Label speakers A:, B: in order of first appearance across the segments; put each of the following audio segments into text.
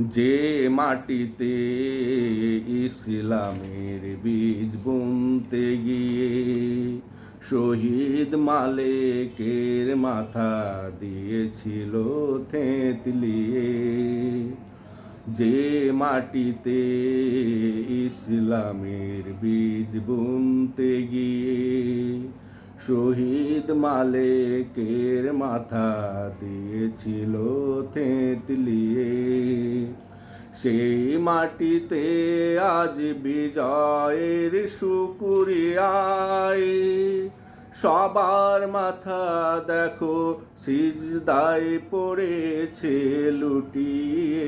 A: যে মাটিতে ইসলামের বীজ বুনতে গিয়ে শহীদ মালেকের মাথা দিয়েছিল থেতলিয়ে, যে মাটিতে ইসলামের বীজ বুনতে গিয়ে শহীদ মালেকের মাথা দিয়েছিল থেতলিয়ে সেই মাটিতে আজ বিজয়ের সুকুরিয়ায় সবার মাথা দেখো, সিজদায় পড়েছে লুটিয়ে।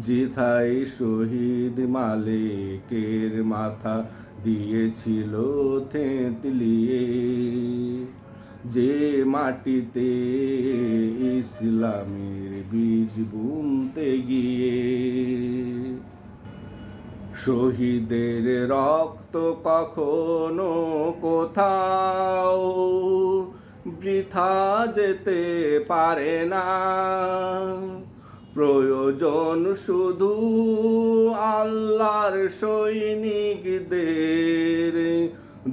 A: যেথায় শহীদ মালিকের মাথা দিয়েছিল থেতলিয়ে। যে মাটিতে ইসলামের বীজ বুনতে গিয়ে শহীদের রক্ত কখনো কোথাও বৃথা যেতে পারে না। প্রয়োজন শুধু আল্লাহর সৈনিকদের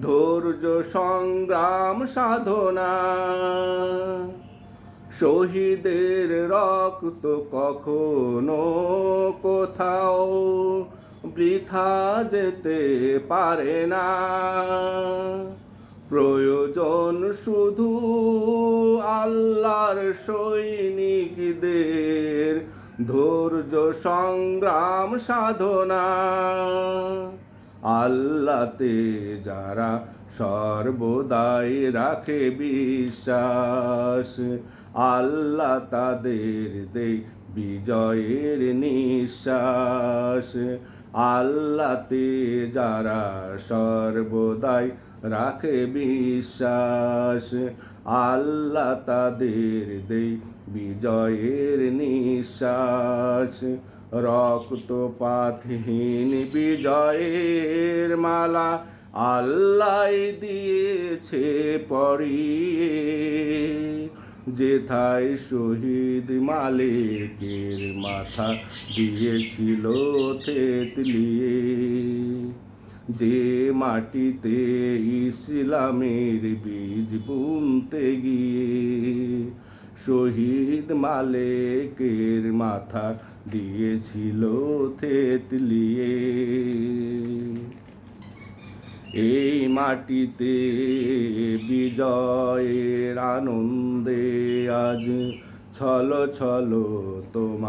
A: ধৈর্য সংগ্রাম সাধনা। শহীদের রক্ত কখনো কোথাও বৃথা যেতে পারে না। প্রয়োজন শুধু সৈনিকদের ধৈর্য সংগ্রাম সাধনা। আল্লাতে যারা সর্বদাই রাখে বিশ্বাস আল্লাহ তাদের দেই বিজয়ের নিঃশ্বাস। আল্লাতে যারা সর্বদাই রাখে বিশ্বাস, আল্লাহ তাদের দেই বিজয়ের নিঃশ্বাস। রক্তপাতহীন বিজয়ের মালা আল্লাহ দিয়েছে পরিয়ে। যেথায় শহীদ মালিকের মাথা দিয়েছিল থেতলিয়ে যে মাটিতে ইসলামের বীজ বুনতে গিয়ে শহীদ মালেকের মাথা দিয়েছিল থেতলিয়ে এই মাটিতে বিজয়ের আনন্দে আজ ছলো ছলো তোমার